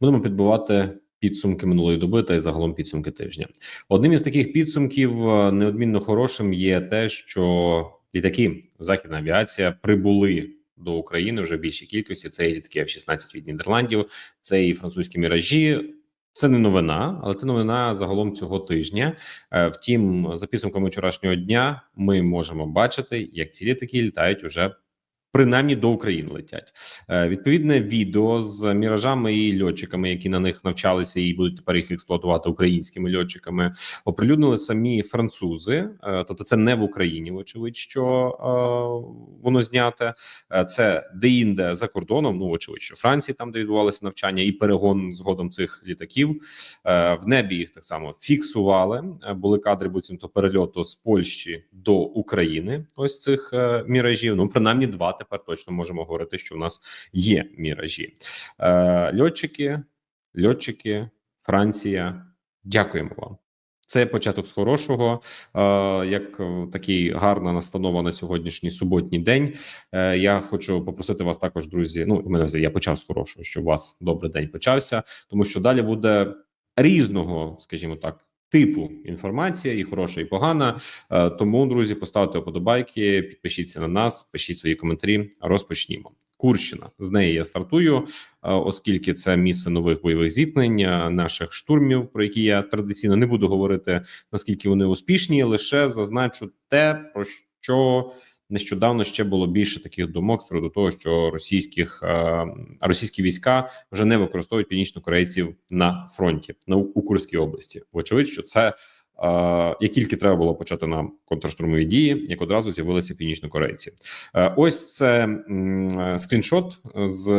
Будемо підбивати підсумки минулої доби та й загалом підсумки тижня. Одним із таких підсумків е, неодмінно хорошим є те, що літаки західна авіація прибули до України вже в більшій кількості. Це і літаки F-16 від Нідерландів, це і французькі міражі. Це не новина, але це новина загалом цього тижня. Е, Втім, за підсумками вчорашнього дня, ми можемо бачити, як ці літаки літають уже принаймні до України летять. Е, Відповідне відео з міражами і льотчиками, які на них навчалися і будуть тепер їх експлуатувати українськими льотчиками, оприлюднили самі французи. Е, Тобто, це не в Україні, вочевидь, що е, воно зняте. Це де-інде за кордоном. Ну, очевидь, що Франції, там де відбувалося навчання, і перегон згодом цих літаків. В небі їх так само фіксували. Були кадри буцімто перельоту з Польщі до України. Ось цих міражів. Ну принаймні два тепер точно можемо говорити, що в нас є міражі. Е, Льотчики, льотчики, Франція. Дякуємо вам. Це початок з хорошого, е, як е, такий гарна настанова на сьогоднішній суботній день. Е, Я хочу попросити вас також, друзі. Ну, мене я почав з хорошого, щоб у вас добрий день почався, тому що далі буде різного, скажімо так. Типу інформація і хороша, і погана. Е, Тому, друзі, поставте вподобайки, підпишіться на нас, пишіть свої коментарі. Розпочнімо. Курщина з неї я стартую, е, оскільки це місце нових бойових зіткнень, е, наших штурмів, про які я традиційно не буду говорити наскільки вони успішні, лише зазначу те, про що нещодавно ще було більше таких думок з приводу того, що російських е, російські війська вже не використовують північнокорейців на фронті на у Курській області. Вочевидь, що це. Е, як тільки треба було почати нам контрштурмові дії, як одразу з'явилися північнокорейці. Е, ось це скріншот з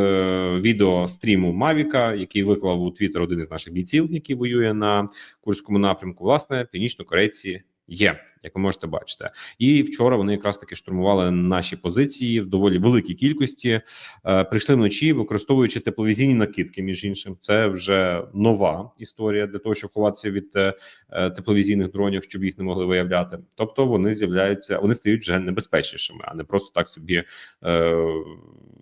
відео стріму Мавіка, який виклав у Твіттер один із наших бійців, який воює на курському напрямку. Власне, північнокорейці є, як ви можете бачити. І вчора вони якраз таки штурмували наші позиції в доволі великій кількості. Е, прийшли вночі, використовуючи тепловізійні накидки. Між іншим, це вже нова історія для того, щоб ховатися від е, е, тепловізійних дронів, щоб їх не могли виявляти. Тобто вони з'являються, вони стають вже небезпечнішими, а не просто так собі е,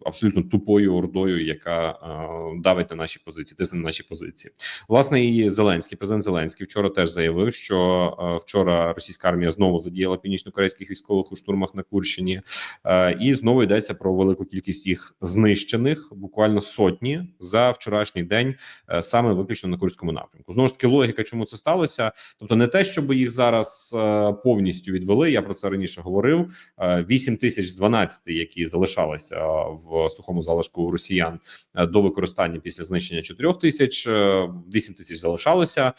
абсолютно тупою ордою, яка е, давить на наші позиції, тисне на наші позиції. Власне, і Зеленський, президент Зеленський, вчора теж заявив, що е, вчора російська армія знову задіяла північно-корейських військових у штурмах на Курщині, е, і знову йдеться про велику кількість їх знищених, буквально сотні за вчорашній день, е, саме виключно на Курському напрямку. Знову ж таки, логіка, чому це сталося? Тобто, не те, щоб їх зараз е, повністю відвели. Я про це раніше говорив. Е, 8 тисяч з 12, які залишалися в сухому залишку росіян до використання після знищення 4 тисяч, е, 8 тисяч залишалося,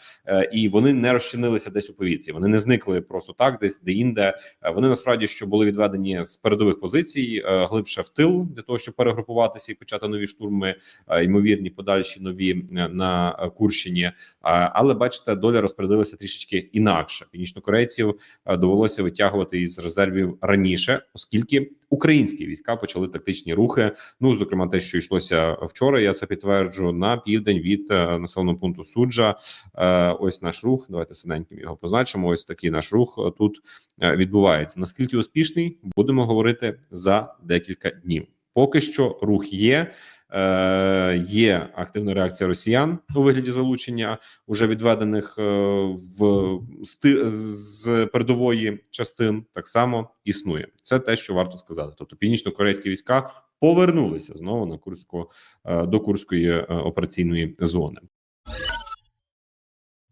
і вони не розчинилися десь у повітрі. Вони не зникли просто так, десь де інде. Е, Вони насправді що були відведені з передових позицій е, глибше в тил для того, щоб перегрупуватися і почати нові штурми, е, ймовірні подальші нові на Курщині. Але бачите, доля розпорядилася трішечки інакше. Північнокорейців довелося витягувати із резервів раніше, оскільки українські війська почали тактичні рухи. Ну зокрема, те, що йшлося вчора. Я це підтверджу на південь від населеного пункту суджа. Ось наш рух. Давайте синеньким його позначимо. Ось такий наш рух тут е, відбувається. Наскільки успішний, будемо говорити за декілька днів. Поки що рух є. Е, Є активна реакція росіян у вигляді залучення уже відведених е, в з передової частин. Так само існує. Це те, що варто сказати. Тобто, північно-корейські війська повернулися знову на Курську до Курської операційної зони.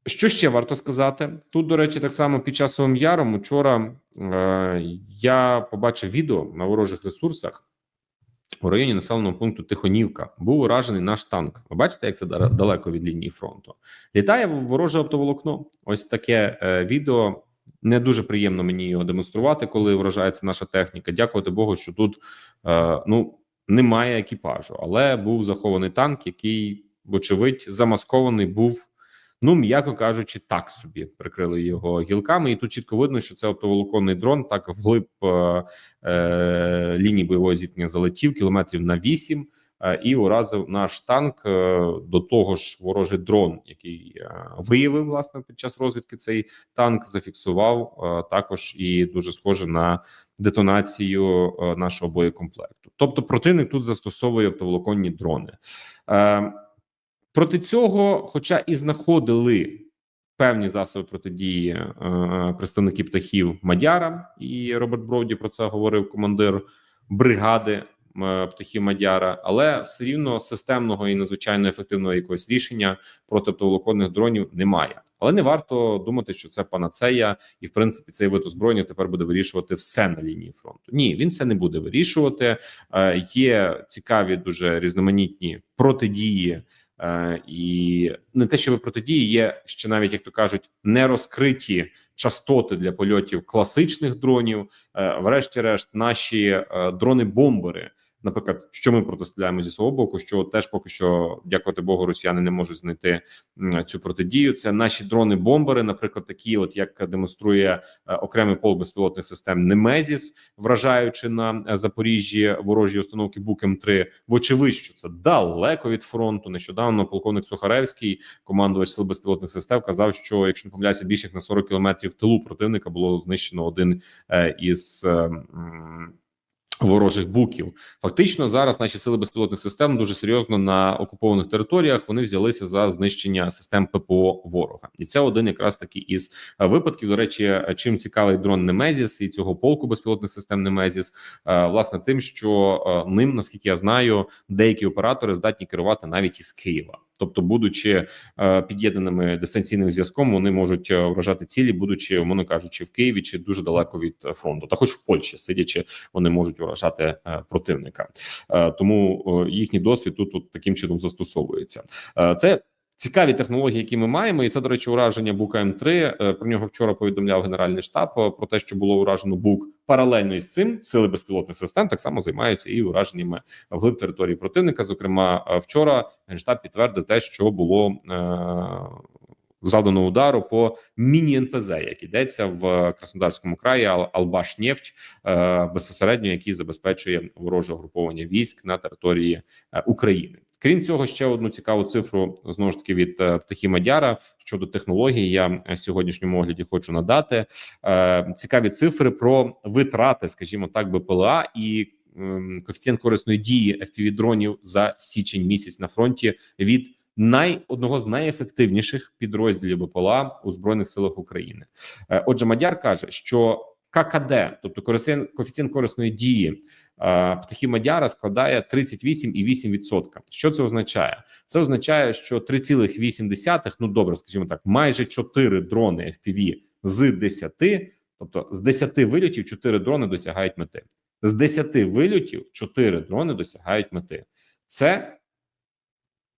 Що ще варто сказати? Тут, до речі, так само під часовим яром учора е, я побачив відео на ворожих ресурсах у районі населеного пункту Тихонівка. Був уражений наш танк. Ви бачите, як це да- далеко від лінії фронту? Літає вороже оптоволокно. Ось таке е, відео. Не дуже приємно мені його демонструвати, коли вражається наша техніка. Дякувати Богу, що тут е, ну немає екіпажу, але був захований танк, який, вочевидь, замаскований був. Ну, м'яко кажучи, так собі прикрили його гілками, і тут чітко видно, що це оптоволоконний дрон так вглиб е, е, лінії бойового зіткнення залетів кілометрів на 8 е, і уразив наш танк. Е, до того ж, ворожий дрон, який е, виявив власне під час розвідки цей танк, зафіксував е, також і дуже схоже на детонацію е, нашого боєкомплекту. Тобто, противник тут застосовує оптоволоконні дрони. Е, Проти цього, хоча і знаходили певні засоби протидії е, представники птахів Мадяра, і Роберт Броуді про це говорив командир бригади е, птахів Мадяра, але все рівно системного і надзвичайно ефективного якогось рішення проти птоволоконних дронів немає. Але не варто думати, що це панацея, і в принципі цей вид озброєння тепер буде вирішувати все на лінії фронту. Ні, він це не буде вирішувати. Е, Є цікаві, дуже різноманітні протидії. Е, і не те, що протидії є ще навіть як то кажуть, не розкриті частоти для польотів класичних дронів. Е, врешті-решт, наші е, дрони-бомбери. Наприклад, що ми протиставляємо зі свого боку, що теж поки що, дякувати Богу, росіяни не можуть знайти цю протидію. Це наші дрони-бомбери, наприклад, такі, от як демонструє е, окремий полк безпілотних систем Немезіс, вражаючи на е, Запоріжжі ворожі установки Бук М3. Вочевидь, що це далеко від фронту. Нещодавно полковник Сухаревський, командувач сил безпілотних систем, казав, що якщо не помиляюся, більше на 40 кілометрів тилу противника було знищено один е, із. Ворожих буків фактично зараз наші сили безпілотних систем дуже серйозно на окупованих територіях вони взялися за знищення систем ППО ворога, і це один якраз таки із випадків. До речі, чим цікавий дрон Немезіс і цього полку безпілотних систем Немезіс, власне, тим, що ним, наскільки я знаю, деякі оператори здатні керувати навіть із Києва. Тобто, будучи е, під'єднаними дистанційним зв'язком, вони можуть е, вражати цілі, будучи, умовно кажучи, в Києві чи дуже далеко від е, фронту, та хоч в Польщі, сидячи, вони можуть вражати противника. Тому їхній досвід тут, тут таким чином застосовується. Це Цікаві технології, які ми маємо, і це до речі, ураження Бука М3. Е, про нього вчора повідомляв генеральний штаб е, про те, що було уражено Бук паралельно із цим сили безпілотних систем так само займаються і ураженнями вглиб території противника. Зокрема, е, вчора генштаб підтвердив те, що було завдано удару по міні НПЗ, як йдеться в Краснодарському краї Албашнефть, безпосередньо який забезпечує вороже угруповання військ на території України. Крім цього, ще одну цікаву цифру знову ж таки від е, птахі Мадяра щодо технології. Я е, сьогоднішньому огляді хочу надати е, цікаві цифри про витрати, скажімо так, БПЛА і ем, коефіцієнт корисної дії fpv дронів за січень місяць на фронті від най одного з найефективніших підрозділів БПЛА у збройних силах України. Отже, Мадяр каже, що ККД, тобто коефіцієнт корисної дії птахів Мадяра складає 38,8%. Що це означає? Це означає, що 3,8, ну добре, скажімо так, майже 4 дрони FPV з 10, тобто з 10 вильотів 4 дрони досягають мети. З 10 вильотів 4 дрони досягають мети. Це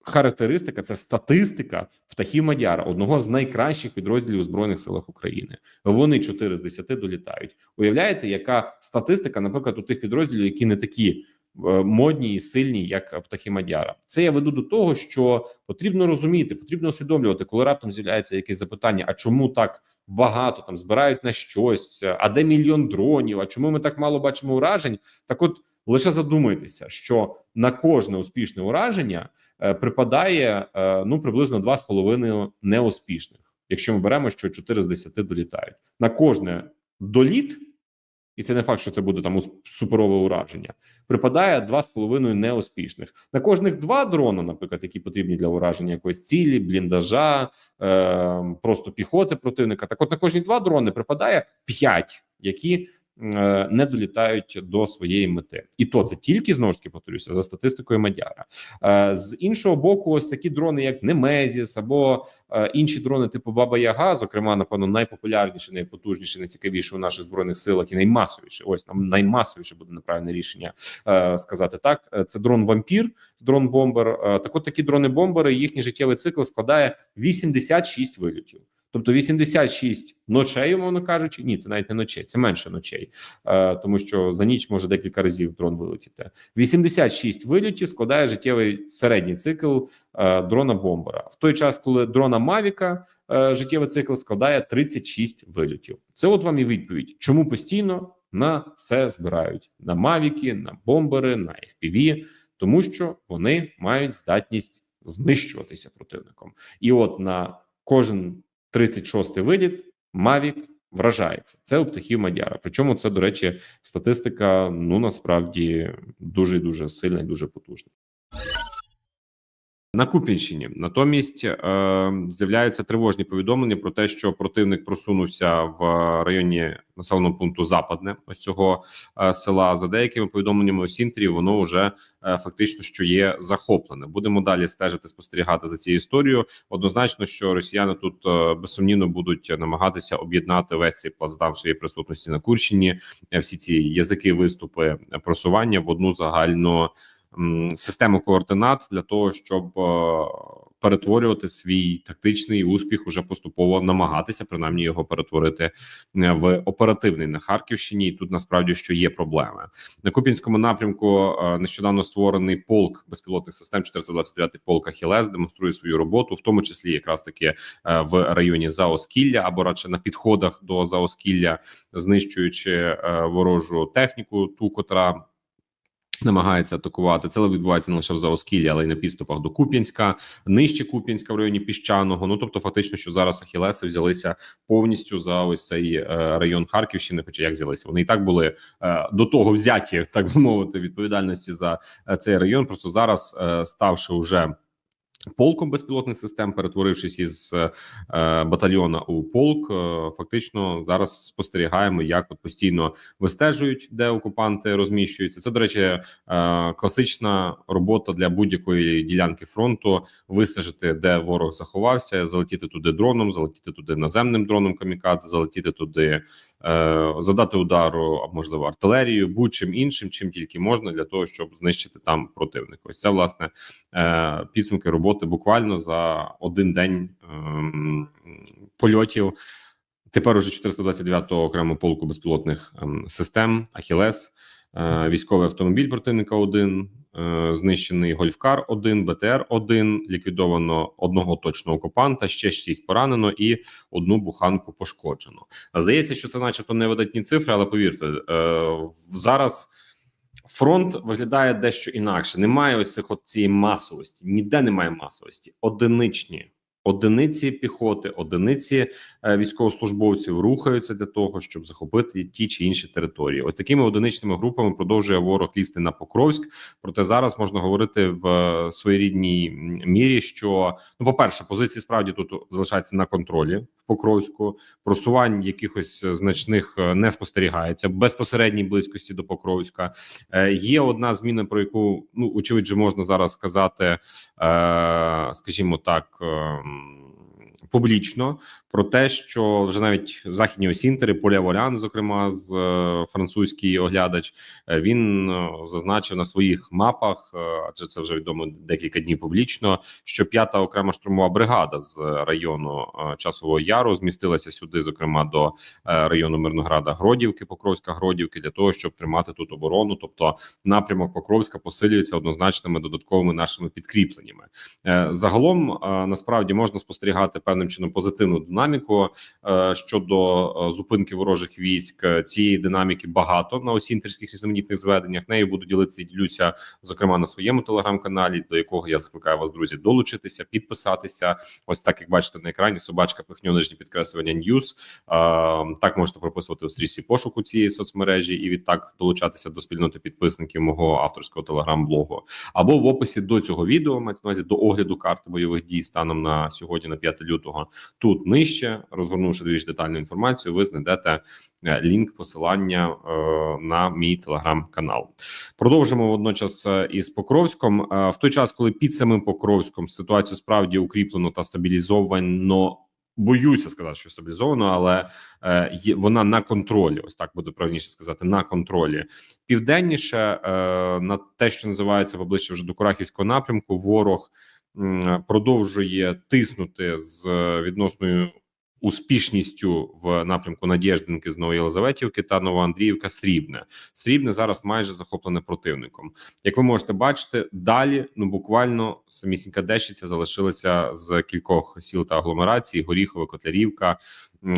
характеристика, це статистика птахів Мадяра, одного з найкращих підрозділів у збройних силах України. Вони 4 з 10 долітають. Уявляєте, яка статистика, наприклад, у тих підрозділів, які не такі. Е, модні і сильні, як птахи Мадяра, це я веду до того, що потрібно розуміти, потрібно усвідомлювати, коли раптом з'являється якесь запитання: а чому так багато там збирають на щось? А де мільйон дронів? А чому ми так мало бачимо уражень? Так, от лише задумайтеся, що на кожне успішне ураження припадає е, ну приблизно 2,5 неуспішних. Якщо ми беремо, що 4 з 10 долітають на кожне доліт, і це не факт, що це буде там суперове ураження. Припадає 2,5 неуспішних на кожних два дрона, наприклад, які потрібні для ураження якоїсь цілі, бліндажа, е, просто піхоти противника. Так, от на кожні два дрони припадає 5, які Е, не долітають до своєї мети, і то це тільки знову ж таки повторюся за статистикою Мадяра. Е, з іншого боку, ось такі дрони, як Немезіс або е, інші дрони, типу Баба Яга, зокрема, напевно, найпопулярніші, найпотужніші, найцікавіші у наших збройних силах і наймасовіше. Ось нам наймасовіше буде неправильне рішення сказати так. Це дрон вампір, дрон бомбер. Так, от такі дрони бомбери їхній життєвий цикл складає 86 вильотів. Тобто 86 ночей, умовно кажучи, ні, це навіть не ночей, це менше ночей, е, тому що за ніч може декілька разів дрон вилетіти. 86 вильотів складає життєвий середній цикл е, дрона бомбера. В той час, коли дрона Мавіка е, життєвий цикл складає 36 вильотів. Це от вам і відповідь, чому постійно на все збирають на Мавіки, на бомбери, на FPV, тому що вони мають здатність знищуватися противником, і от на кожен 36-й виліт Мавік вражається. Це у птахів Мадяра. Причому це, до речі, статистика ну насправді дуже дуже сильна і дуже потужна. На Куп'янщині натомість е, з'являються тривожні повідомлення про те, що противник просунувся в районі населеного пункту Западне ось цього е, села. За деякими повідомленнями у Сінтері, воно вже е, фактично що є захоплене. Будемо далі стежити, спостерігати за цією історією. Однозначно, що росіяни тут е, безсумнівно будуть намагатися об'єднати весь цей плацдарм своєї присутності на Курщині, е, всі ці язики, виступи, просування в одну загальну систему координат для того, щоб е, перетворювати свій тактичний успіх, уже поступово намагатися принаймні його перетворити е, в оперативний на Харківщині. І тут насправді що є проблеми на Купінському напрямку. е, Нещодавно створений полк безпілотних систем 429 полк Ахілес демонструє свою роботу, в тому числі якраз таки в районі Заоскілля або радше на підходах до Заоскілля, знищуючи ворожу техніку, ту котра намагається атакувати. Це відбувається не лише в Заоскілі, але й на підступах до Куп'янська, нижче Куп'янська в районі піщаного. Ну тобто, фактично, що зараз Ахілеси взялися повністю за ось цей е, район Харківщини. Хоча як взялися, вони і так були е, до того взяті, так би мовити, відповідальності за е, цей район. Просто зараз ставши уже. Полком безпілотних систем, перетворившись із е, батальйона у полк, е, фактично зараз спостерігаємо, як от постійно вистежують, де окупанти розміщуються. Це до речі, е, класична робота для будь-якої ділянки фронту: вистежити, де ворог заховався, залетіти туди дроном, залетіти туди наземним дроном камікадзе, залетіти туди, е, задати удару, можливо артилерією, будь-чим іншим, чим тільки можна для того, щоб знищити там противника. Ось це власне е, підсумки роботи буквально за один день ем, польотів. Тепер уже 429-го окремого полку безпілотних ем, систем Ахілес, е, військовий автомобіль противника 1 е, знищений Гольфкар 1 БТР 1 ліквідовано одного точного окупанта, ще шість поранено і одну буханку пошкоджено. А здається, що це, начебто, невидатні цифри, але повірте, е, зараз. Фронт виглядає дещо інакше. Немає ось цих от цієї масовості. Ніде немає масовості. Одиничні одиниці піхоти, одиниці е, військовослужбовців рухаються для того, щоб захопити ті чи інші території. Ось такими одиничними групами продовжує ворог лізти на Покровськ. Проте зараз можна говорити в е, своєрідній мірі, що ну, по перше, позиції справді тут залишаються на контролі в Покровську. Просувань якихось значних е, не спостерігається безпосередній близькості до Покровська. Є одна зміна, про яку ну очевидно можна зараз сказати, скажімо так. е, Публічно про те, що вже навіть західні осінтери, Поля Волян, зокрема з е, французький оглядач, е, він е, зазначив на своїх мапах, адже це вже відомо декілька днів публічно. Що п'ята окрема штурмова бригада з району часового яру змістилася сюди, зокрема до району Мирнограда Гродівки, Покровська Гродівки, для того, щоб тримати тут оборону. Тобто напрямок Покровська посилюється однозначними додатковими нашими підкріпленнями. Загалом насправді можна спостерігати певним чином позитивну е, щодо е, зупинки ворожих військ. Е, Цієї динаміки багато на осінтерських різноманітних зведеннях. Нею буду ділитися ділюся, зокрема на своєму телеграм-каналі, до якого я закликаю вас, друзі, долучитися, підписатися. Ось так як бачите на екрані, собачка пихньо нижнє підкреслювання Ньюс. Так можете прописувати у стрічці пошуку цієї соцмережі і відтак долучатися до спільноти підписників мого авторського телеграм-блогу. Або в описі до цього відео мається на увазі до огляду карти бойових дій станом на сьогодні, на 5 лютого. Тут нижче, розгорнувши більш детальну інформацію, ви знайдете е, лінк посилання е, на мій телеграм-канал. Продовжимо водночас е, із Покровськом. В той час, коли під самим Покровськом ситуацію справді укріплено та стабілізовано. Боюся сказати, що стабілізовано, але е, вона на контролі. Ось так буде правильніше сказати, на контролі. Південніше е, на те, що називається поближче вже до Курахівського напрямку, ворог продовжує тиснути з е, відносною успішністю в напрямку Надєждинки з Новоєлизаветівки та Новоандріївка Срібне. Срібне зараз майже захоплене противником. Як ви можете бачити, далі ну буквально самісінька Дещиця залишилася з кількох сіл та агломерацій: Горіхове, Котлярівка.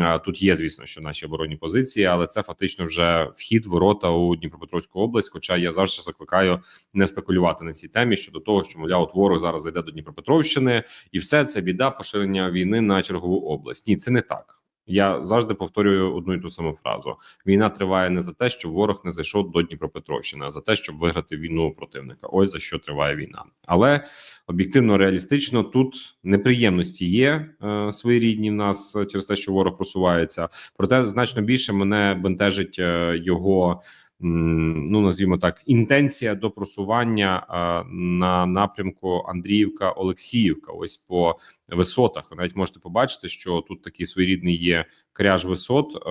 А, Тут є, звісно, що наші оборонні позиції, але це фактично вже вхід ворота у Дніпропетровську область. Хоча я завжди закликаю не спекулювати на цій темі щодо того, що мовляв, ворог зараз зайде до Дніпропетровщини, і все це біда поширення війни на чергову область. Ні, це не так. Я завжди повторюю одну і ту саму фразу: війна триває не за те, щоб ворог не зайшов до Дніпропетровщини, а за те, щоб виграти війну у противника. Ось за що триває війна. Але об'єктивно реалістично тут неприємності є е, своєрідні в нас через те, що ворог просувається. Проте значно більше мене бентежить е, його. Ну, назвімо так, інтенція до просування е, на напрямку Андріївка Олексіївка. Ось по висотах. Ви навіть можете побачити, що тут такий своєрідний є кряж висот е,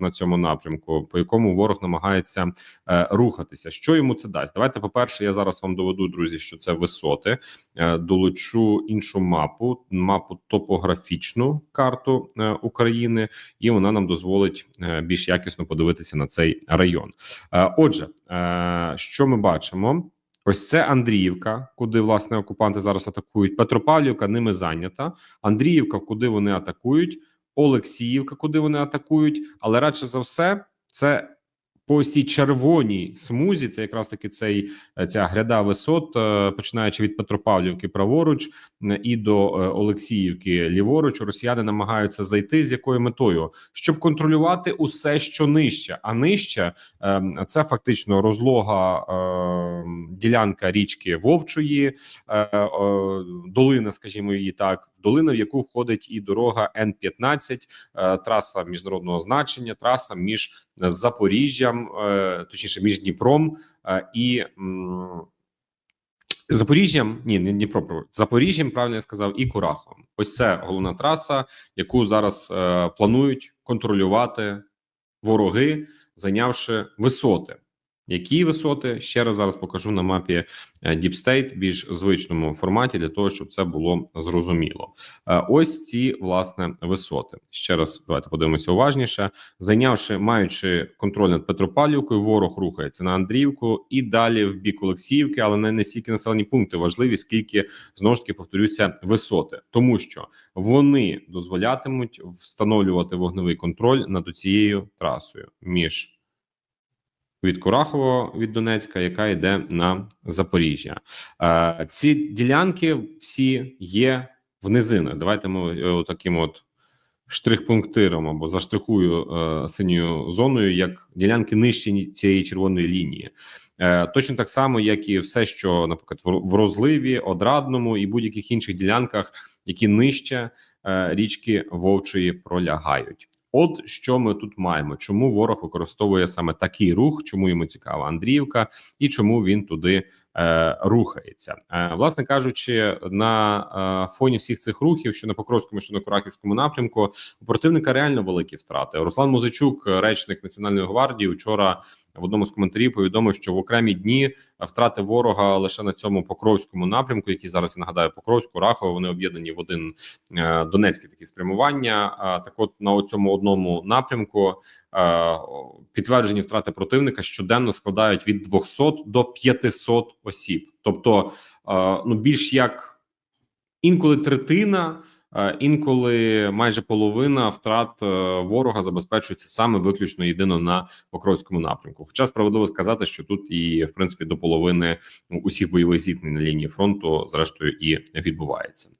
на цьому напрямку, по якому ворог намагається е, рухатися. Що йому це дасть? Давайте, по перше, я зараз вам доведу, друзі, що це висоти. Е, долучу іншу мапу, мапу топографічну карту е, України, і вона нам дозволить е, більш якісно подивитися на цей район. Е, отже, е, що ми бачимо? Ось це Андріївка, куди власне окупанти зараз атакують. Петропавлівка ними зайнята. Андріївка, куди вони атакують, Олексіївка, куди вони атакують. Але радше за все, це по цій червоній смузі. Це якраз таки цей е, ця гряда висот, е, починаючи від Петропавлівки праворуч і до е, Олексіївки ліворуч. Росіяни намагаються зайти з якою метою, щоб контролювати усе, що нижче, а нижче Ем, Це фактично розлога ем, ділянка річки Вовчої, долина, скажімо її так, долина, в яку входить і дорога Н 15 е, траса міжнародного значення, траса між Запоріжжям, е, точніше між Дніпром е, і. Запоріжжям, ні, не Дніпро, Запоріжжям, правильно я сказав, і Кураховим. Ось це головна траса, яку зараз е, планують контролювати вороги, зайнявши висоти. Які висоти ще раз зараз покажу на мапі е, Deep State, більш звичному форматі для того, щоб це було зрозуміло. Е, Ось ці власне висоти. Ще раз давайте подивимося уважніше. Зайнявши, маючи контроль над Петропавлівкою, ворог рухається на Андріївку і далі в бік Олексіївки, але не настільки населені пункти важливі, скільки знову ж таки повторюся висоти, тому що вони дозволятимуть встановлювати вогневий контроль над цією трасою між від Курахового від Донецька, яка йде на Запоріжжя. Е, ці ділянки всі є в низинах. Давайте ми е, таким от штрих-пунктиром або заштрихую е, синьою зоною, як ділянки нижче цієї червоної лінії. Точно так само, як і все, що, наприклад, в- розливі, одрадному і будь-яких інших ділянках, які нижче річки Вовчої пролягають. От що ми тут маємо, чому ворог використовує саме такий рух, чому йому цікава Андріївка, і чому він туди е, рухається, е, власне кажучи, на е, фоні всіх цих рухів, що на Покровському, що на Курахівському напрямку, у противника реально великі втрати. Руслан Музичук, речник Національної гвардії, вчора в одному з коментарів повідомив, що в окремі дні втрати ворога лише на цьому Покровському напрямку, який зараз я нагадаю, Покровську, Рахово, вони об'єднані в один е, донецький такі спрямування. А так, от на цьому одному напрямку е, підтверджені втрати противника щоденно складають від 200 до 500 осіб, тобто е, ну більш як інколи третина. Е, Інколи майже половина втрат е, ворога забезпечується саме виключно єдино на Покровському напрямку. Хоча справедливо сказати, що тут і в принципі до половини усіх бойових зіткнень на лінії фронту, зрештою, і відбувається.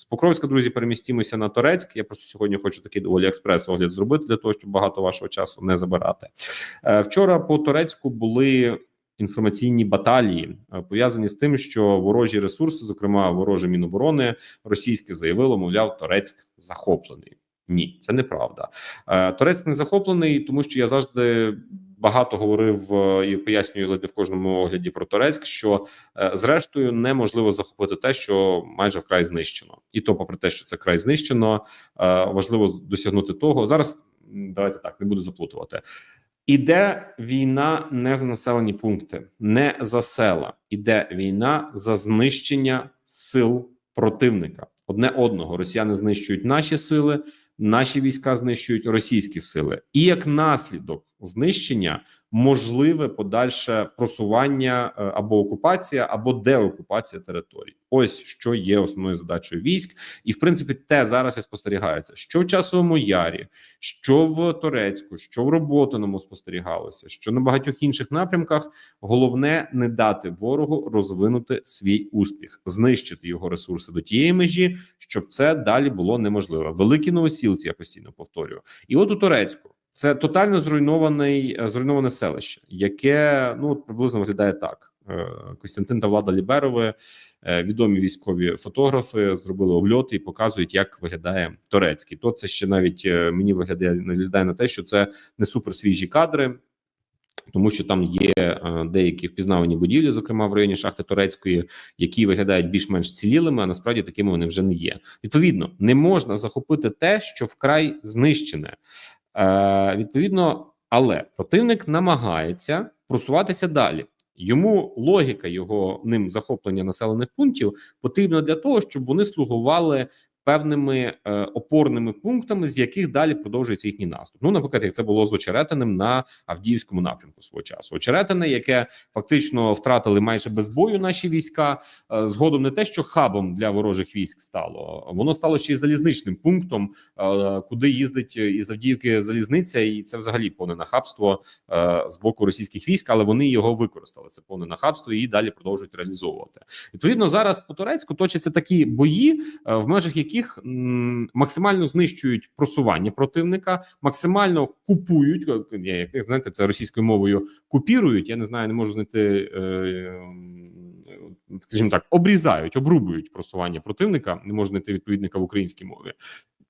З Покровська, друзі, перемістимося на Торецьк. Я просто сьогодні хочу такий доволі експрес огляд зробити для того, щоб багато вашого часу не забирати. Е, Вчора по Торецьку були інформаційні баталії, е, пов'язані з тим, що ворожі ресурси, зокрема вороже міноборони, російське заявило, мовляв, Торецьк захоплений. Ні, це неправда. Е, Торець не захоплений, тому що я завжди багато говорив е, і пояснюю ледь в кожному огляді про Торецьк, що зрештою неможливо захопити те, що майже вкрай знищено, і то, попри те, що це край знищено, важливо досягнути того. Зараз давайте так не буду заплутувати. Іде війна не за населені пункти, не за села. Іде війна за знищення сил противника. Одне одного росіяни знищують наші сили, наші війська знищують російські сили, і як наслідок знищення можливе подальше просування е, або окупація, або деокупація територій. Ось що є основною задачою військ, і в принципі те зараз і спостерігається, що в часовому ярі, що в Торецьку, що в Роботиному спостерігалося, що на багатьох інших напрямках. Головне не дати ворогу розвинути свій успіх, знищити його ресурси до тієї межі, щоб це далі було неможливо. Великі новосілці, я постійно повторюю, і от у Турецьку це тотально зруйнований е, зруйноване селище, яке ну приблизно виглядає так: Е, Костянтин та Влада Ліберови, е, відомі військові фотографи, зробили обльоти і показують, як виглядає Торецький. То це ще навіть е, мені виглядає виглядає на те, що це не супер свіжі кадри тому що там є деякі впізнавані будівлі, зокрема в районі шахти Турецької, які виглядають більш-менш цілілими, а насправді такими вони вже не є. Відповідно, не можна захопити те, що вкрай знищене. Е, Відповідно, але противник намагається просуватися далі. Йому логіка його ним захоплення населених пунктів потрібна для того, щоб вони слугували певними е, опорними пунктами, з яких далі продовжується їхній наступ. Ну, наприклад, як це було з очеретиним на Авдіївському напрямку свого часу. Очеретине, яке фактично втратили майже без бою наші війська. Е, згодом не те, що хабом для ворожих військ стало, воно стало ще й залізничним пунктом, е, куди їздить із Авдіївки залізниця, і це взагалі повне нахабство е, з боку російських військ, але вони його використали. Це повне нахабство і далі продовжують реалізовувати. Відповідно, зараз по Турецьку точаться такі бої, е, в межах яких м, максимально знищують просування противника, максимально купують е, як знаєте, це російською мовою купірують. Я не знаю, не можу знайти. Е, Скажімо так, обрізають, обрубують просування противника, не можна знайти відповідника в українській мові.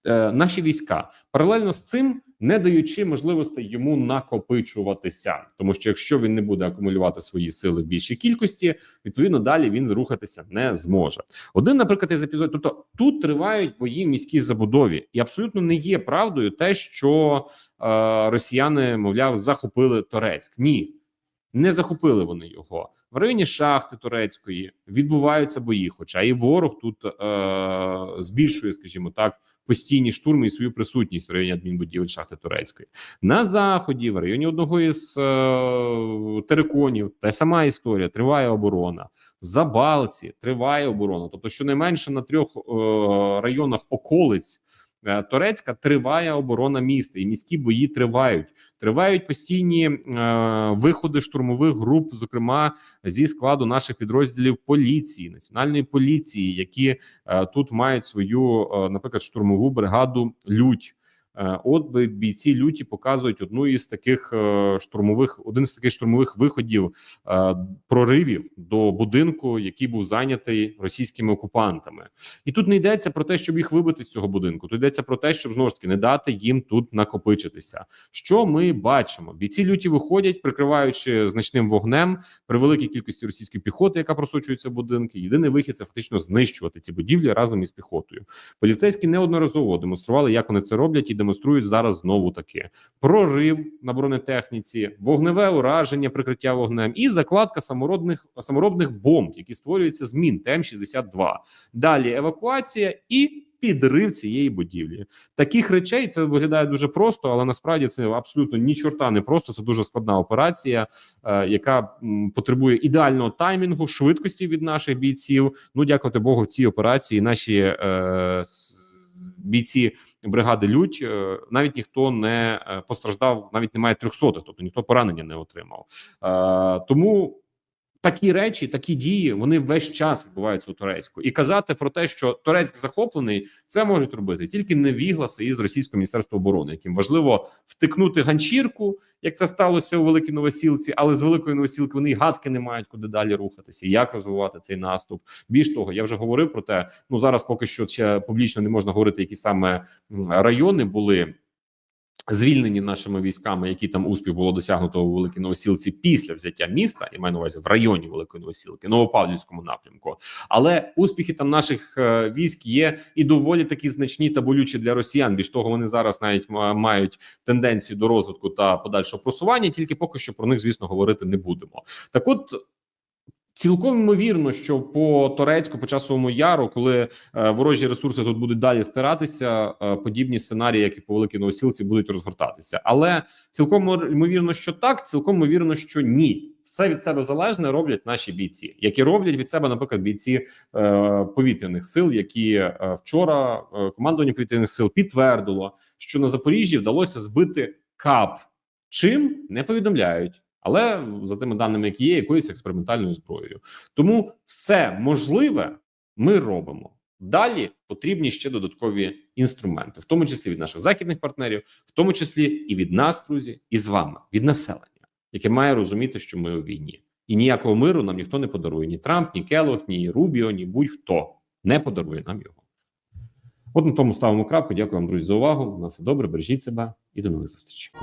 Е, наші війська паралельно з цим не даючи можливості йому накопичуватися, тому що якщо він не буде акумулювати свої сили в більшій кількості, відповідно далі він рухатися не зможе. Один, наприклад, із епізодів, тобто тут тривають бої в міській забудові, і абсолютно не є правдою те, що е, росіяни, мовляв, захопили Торецьк. Ні, не захопили вони його в районі шахти турецької. Відбуваються бої, хоча і ворог тут е, збільшує, скажімо так, постійні штурми і свою присутність в районі адмінбудівель шахти турецької на заході, в районі одного із е, териконів. Та сама історія триває оборона. За Балці триває оборона. Тобто, щонайменше на трьох е, районах околиць. Е, Турецька триває оборона міста, і міські бої тривають. Тривають постійні е, виходи штурмових груп, зокрема зі складу наших підрозділів поліції, національної поліції, які е, тут мають свою, е, наприклад, штурмову бригаду лють. Е, От бійці люті показують одну із таких е, штурмових, один з таких штурмових виходів е, проривів до будинку, який був зайнятий російськими окупантами, і тут не йдеться про те, щоб їх вибити з цього будинку. Тут йдеться про те, щоб знову ж таки не дати їм тут накопичитися. Що ми бачимо? Бійці люті виходять, прикриваючи значним вогнем при великій кількості російської піхоти, яка просочується в будинки. Єдиний вихід це фактично знищувати ці будівлі разом із піхотою. Поліцейські неодноразово демонстрували, як вони це роблять, і демонструють зараз знову таки прорив на бронетехніці, вогневе ураження, прикриття вогнем і закладка саморобних саморобних бомб, які створюються з мін ТМ-62. Далі евакуація і. Підрив цієї будівлі таких речей це виглядає дуже просто, але насправді це абсолютно ні чорта не просто. Це дуже складна операція, е, яка м, потребує ідеального таймінгу, швидкості від наших бійців. Ну дякувати Богу, в цій операції наші е, бійці бригади лють е, навіть ніхто не е, постраждав, навіть немає трьохсотих, тобто ніхто поранення не отримав. Е, тому такі речі, такі дії, вони весь час відбуваються у Турецьку. І казати про те, що Турецьк захоплений, це можуть робити тільки невігласи із російського міністерства оборони, яким важливо втикнути ганчірку, як це сталося у Великій Новосілці, але з Великої Новосілки вони й гадки не мають куди далі рухатися, як розвивати цей наступ. Більш того, я вже говорив про те. Ну зараз поки що ще публічно не можна говорити, які саме райони були. Звільнені нашими військами, які там успіх було досягнуто у Великій Новосілці після взяття міста, і маю на увазі в районі Великої Новосілки, Новопавлівському напрямку. Але успіхи там наших е, військ є і доволі такі значні та болючі для росіян. Більш того, вони зараз навіть ма- мають тенденцію до розвитку та подальшого просування. Тільки поки що про них, звісно, говорити не будемо. Так, от Цілком ймовірно, що по Торецьку, по часовому яру, коли е, ворожі ресурси тут будуть далі стиратися, е, подібні сценарії, як і по великій новосілці, будуть розгортатися. Але цілком ймовірно, що так, цілком ймовірно, що ні. Все від себе залежне роблять наші бійці, які роблять від себе, наприклад, бійці е, повітряних сил, які е, вчора е, командування повітряних сил підтвердило, що на Запоріжжі вдалося збити кап. Чим не повідомляють, але за тими даними, які є, якоюсь експериментальною зброєю. Тому все можливе ми робимо. Далі потрібні ще додаткові інструменти, в тому числі від наших західних партнерів, в тому числі і від нас, друзі, і з вами, від населення, яке має розуміти, що ми у війні, і ніякого миру нам ніхто не подарує. Ні Трамп, ні Келлог, ні Рубіо, ні будь-хто не подарує нам його. От на тому ставимо крапку. Дякую вам, друзі, за увагу. На все добре, бережіть себе і до нових зустрічей.